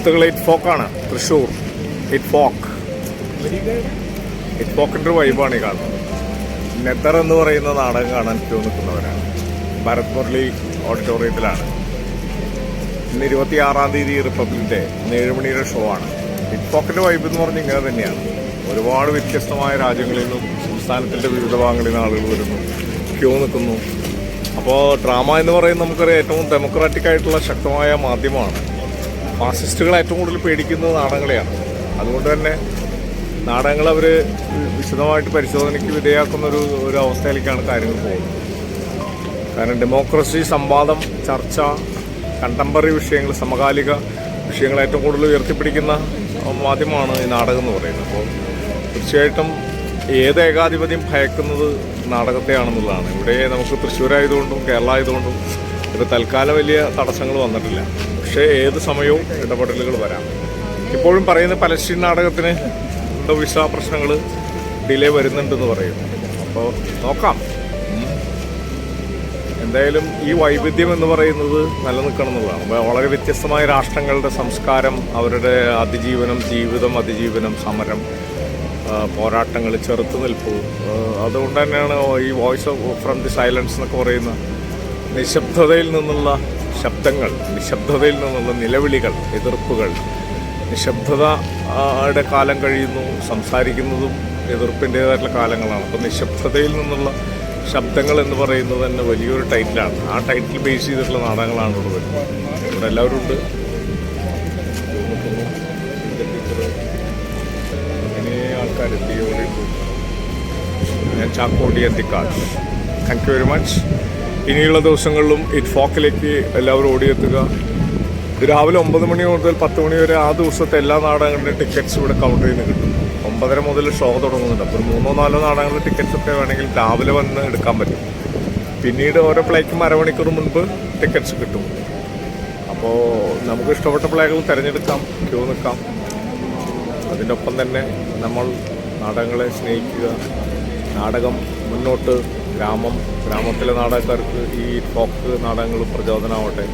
സുഹൃത്തുക്കളെ ഇറ്റ് ഫോക്കാണ് തൃശ്ശൂർ. ഇറ്റ് ഫോക്ക് ഇറ്റ് ഫോക്കിന്റെ വൈബാണ് ഈ കാണുന്നത്. നെത്തർ എന്ന് പറയുന്ന നാടകം കാണാൻ ക്യൂ നിൽക്കുന്നവരാണ് ഭരത് മുരളി ഓഡിറ്റോറിയത്തിലാണ് ഇന്ന് ഇരുപത്തി ആറാം തീയതി റിപ്പബ്ലിക് ഡേ ഇന്ന് ഏഴുമണിയുടെ ഷോ ആണ്. ഇറ്റ് ഫോക്കിന്റെ വൈബ് എന്ന് പറഞ്ഞാൽ ഇങ്ങനെ തന്നെയാണ്. ഒരുപാട് വ്യത്യസ്തമായ രാജ്യങ്ങളിൽ നിന്നും സംസ്ഥാനത്തിന്റെ വിവിധ ഭാഗങ്ങളിൽ നിന്ന് ആളുകൾ വരുന്നു. ക്യൂ നിൽക്കുന്നു. അപ്പോൾ ഡ്രാമ എന്ന് പറയുന്നത് നമുക്കൊരു ഏറ്റവും ഡെമോക്രാറ്റിക് ആയിട്ടുള്ള ശക്തമായ മാധ്യമമാണ്. ഫാസിസ്റ്റുകൾ ഏറ്റവും കൂടുതൽ പേടിക്കുന്നത് നാടകങ്ങളെയാണ് അതുകൊണ്ട് തന്നെ നാടകങ്ങൾ അവർ വിശദമായിട്ട് പരിശോധനയ്ക്ക് വിധേയമാക്കുന്ന ഒരു ഒരു അവസ്ഥയിലേക്കാണ് കാര്യങ്ങൾ പോകുന്നത്. കാരണം ഡെമോക്രസി സംവാദം ചർച്ച കണ്ടംപററി വിഷയങ്ങൾ സമകാലിക വിഷയങ്ങൾ ഏറ്റവും കൂടുതൽ ഉയർത്തിപ്പിടിക്കുന്ന മാധ്യമമാണ് ഈ നാടകം എന്ന് പറയുന്നത്. അപ്പോൾ തീർച്ചയായിട്ടും ഏത് ഏകാധിപത്യം ഭയക്കുന്നത് നാടകത്തെയാണെന്നുള്ളതാണ്. ഇവിടെ നമുക്ക് തൃശ്ശൂരായതുകൊണ്ടും കേരള ആയതുകൊണ്ടും ഇത് തൽക്കാലം വലിയ തടസ്സങ്ങൾ വന്നിട്ടില്ല. പക്ഷേ ഏത് സമയവും ഇടപെടലുകൾ വരാം. ഇപ്പോഴും പറയുന്ന പലസ്തീൻ നാടകത്തിന് വിസ പ്രശ്നങ്ങൾ ഡിലേ വരുന്നുണ്ടെന്ന് പറയുന്നു അപ്പോൾ നോക്കാം. എന്തായാലും ഈ വൈവിധ്യം എന്ന് പറയുന്നത് നിലനിൽക്കണം എന്നുള്ളതാണ്. വ- വളരെ വ്യത്യസ്തമായ രാഷ്ട്രങ്ങളുടെ സംസ്കാരം അവരുടെ അതിജീവനം ജീവിതം അതിജീവനം സമരം പോരാട്ടങ്ങൾ ചെറുത്തുനിൽപ്പ് അതുകൊണ്ട് തന്നെയാണ് ഈ വോയിസ് ഫ്രം ദി സൈലൻസ് എന്നൊക്കെ പറയുന്ന നിശബ്ദതയിൽ നിന്നുള്ള ശബ്ദങ്ങൾ നിശബ്ദതയിൽ നിന്നുള്ള നിലവിളികൾ എതിർപ്പുകൾ. നിശബ്ദതയുടെ കാലം കഴിയുന്നു സംസാരിക്കുന്നതും എതിർപ്പിന്റേതായിട്ടുള്ള കാലങ്ങളാണ്. അപ്പോൾ നിശബ്ദതയിൽ നിന്നുള്ള ശബ്ദങ്ങൾ എന്ന് പറയുന്നത് തന്നെ വലിയൊരു ടൈറ്റിലാണ്. ആ ടൈറ്റിൽ ബേസ് ചെയ്തിട്ടുള്ള നാടകങ്ങളാണ് ഇവിടെ വരുന്നത് ഇവിടെ എല്ലാവരും ഉണ്ട്. അങ്ങനെ ഞാൻ ചാക്കോടി എത്തിക്കാട്. താങ്ക് യു വെരി മച്ച് ഇനിയുള്ള ദിവസങ്ങളിലും ഇറ്റ് ഫോക്കിലേക്ക് എല്ലാവരും ഓടിയെത്തുക. രാവിലെ ഒമ്പത് മണി മുതൽ പത്ത് മണി വരെ ആ ദിവസത്തെ എല്ലാ നാടകങ്ങളുടെയും ടിക്കറ്റ്സ് ഇവിടെ കൗണ്ടറിൽ നിന്ന് കിട്ടും. ഒമ്പതര മുതൽ ഷോ തുടങ്ങുന്നുണ്ട്. അപ്പോൾ മൂന്നോ നാലോ നാടകങ്ങളുടെ ടിക്കറ്റ്സ് ഒക്കെ വേണമെങ്കിൽ രാവിലെ വന്ന് എടുക്കാൻ പറ്റും. പിന്നീട് ഓരോ പ്ലേക്കും അരമണിക്കൂർ മുൻപ് ടിക്കറ്റ്സ് കിട്ടും. അപ്പോൾ നമുക്ക് ഇഷ്ടപ്പെട്ട പ്ലേകൾ തിരഞ്ഞെടുക്കാം ക്യൂ നിൽക്കാം. അതിന്റെ ഒപ്പം തന്നെ നമ്മൾ നാടകങ്ങളെ സ്നേഹിക്കുക. നാടകം മുന്നോട്ട് ഗ്രാമം ഗ്രാമത്തിലെ നാടകക്കാർക്ക് ഈ ഫോക്ക് നാടകങ്ങൾ പ്രചോദനമാവട്ടെ.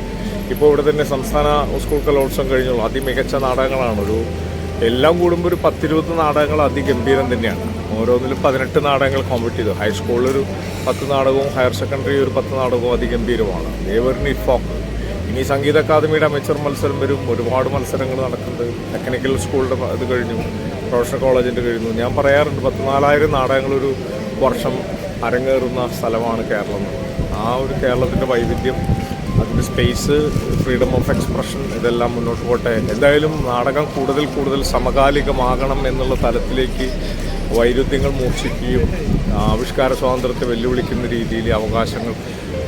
ഇപ്പോൾ ഇവിടെ തന്നെ സംസ്ഥാന സ്കൂൾ കലോത്സവം കഴിഞ്ഞുള്ളൂ. അതിമികച്ച നാടകങ്ങളാണ് ഒരു എല്ലാം കൂടുമ്പോൾ ഒരു പത്തിരുപത് നാടകങ്ങൾ അതിഗംഭീരം തന്നെയാണ്. ഓരോന്നിലും പതിനെട്ട് നാടകങ്ങൾ കോമ്പറ്റ് ചെയ്തു. ഹൈസ്കൂളിൽ ഒരു പത്ത് നാടകവും ഹയർ സെക്കൻഡറി ഒരു പത്ത് നാടകവും അതിഗംഭീരമാണ്. ദേവറിന് ഫോക്ക് ഇനി സംഗീത അക്കാദമിയുടെ അമേച്ചർ മത്സരം വരും. ഒരുപാട് മത്സരങ്ങൾ നടക്കുന്നത് ടെക്നിക്കൽ സ്കൂളിന്റെ ഇത് കഴിഞ്ഞു. പ്രൊഫഷണൽ കോളേജിന്റെ കഴിഞ്ഞു. ഞാൻ പറയാറുണ്ട് പത്തിനാലായിരം നാടകങ്ങളൊരു വർഷം അരങ്ങേറുന്ന സ്ഥലമാണ് കേരളം. ആ ഒരു കേരളത്തിന്റെ വൈവിധ്യം അതിന്റെ സ്പേസ് ഫ്രീഡം ഓഫ് എക്സ്പ്രഷൻ ഇതെല്ലാം മുന്നോട്ട് പോട്ടെ. എന്തായാലും നാടകം കൂടുതൽ കൂടുതൽ സമകാലികമാകണം എന്നുള്ള തലത്തിലേക്ക് വൈരുദ്ധ്യങ്ങൾ മൂർച്ഛിക്കുകയും ആവിഷ്കാര സ്വാതന്ത്ര്യത്തെ വെല്ലുവിളിക്കുന്ന രീതിയിൽ അവകാശങ്ങൾ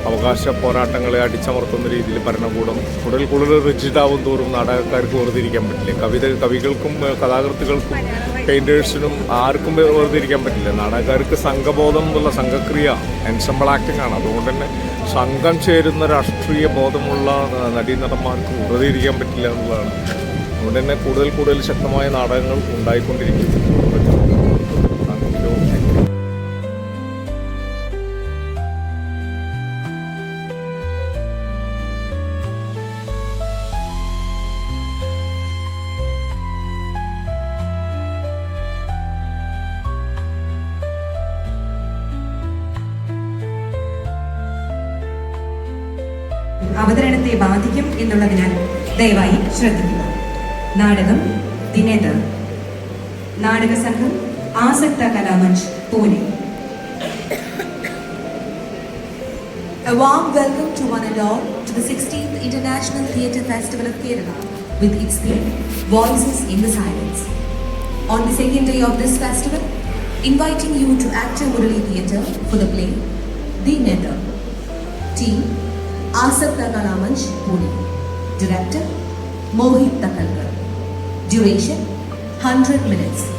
അവകാശ പോരാട്ടങ്ങളെ അടിച്ചമർത്തുന്ന രീതിയിൽ ഭരണകൂടം കൂടുതൽ കൂടുതൽ റിജിഡാവും തോറും നാടകക്കാർക്ക് വേർതിരിക്കാൻ പറ്റില്ല. കവിത കവികൾക്കും കഥാകൃത്തുകൾക്കും പെയിന്റേഴ്സിനും ആർക്കും വേർതിരിക്കാൻ പറ്റില്ല. നാടകക്കാർക്ക് സംഘബോധം എന്നുള്ള സംഘക്രിയ എൻസമ്പിൾ ആക്ടിംഗ് ആണ്. അതുകൊണ്ട് തന്നെ സംഘം ചേരുന്ന രാഷ്ട്രീയ ബോധമുള്ള നടീനടന്മാർക്ക് വേർതിരിക്കാൻ പറ്റില്ല എന്നുള്ളതാണ്. അതുകൊണ്ട് തന്നെ കൂടുതൽ കൂടുതൽ ശക്തമായ നാടകങ്ങൾ ഉണ്ടായിക്കൊണ്ടിരിക്കും. അവതരണത്തെ ബാധിക്കും എന്നുള്ളതിനാൽ ദയവായി ശ്രദ്ധിക്കുക നാടകം ദിനേതർ നാടക സംഘം ആസക്ത കലാമഞ്ച് Pune A warm welcome to one and all to the 16th International Theatre Festival of Kerala with its theme Voices in the Silence. On the second day of this festival, inviting you to Actor Murali Theatre for the play The Nether. Team Asaf का मंच Pune. Director Mohit Takalkar. Duration 100 minutes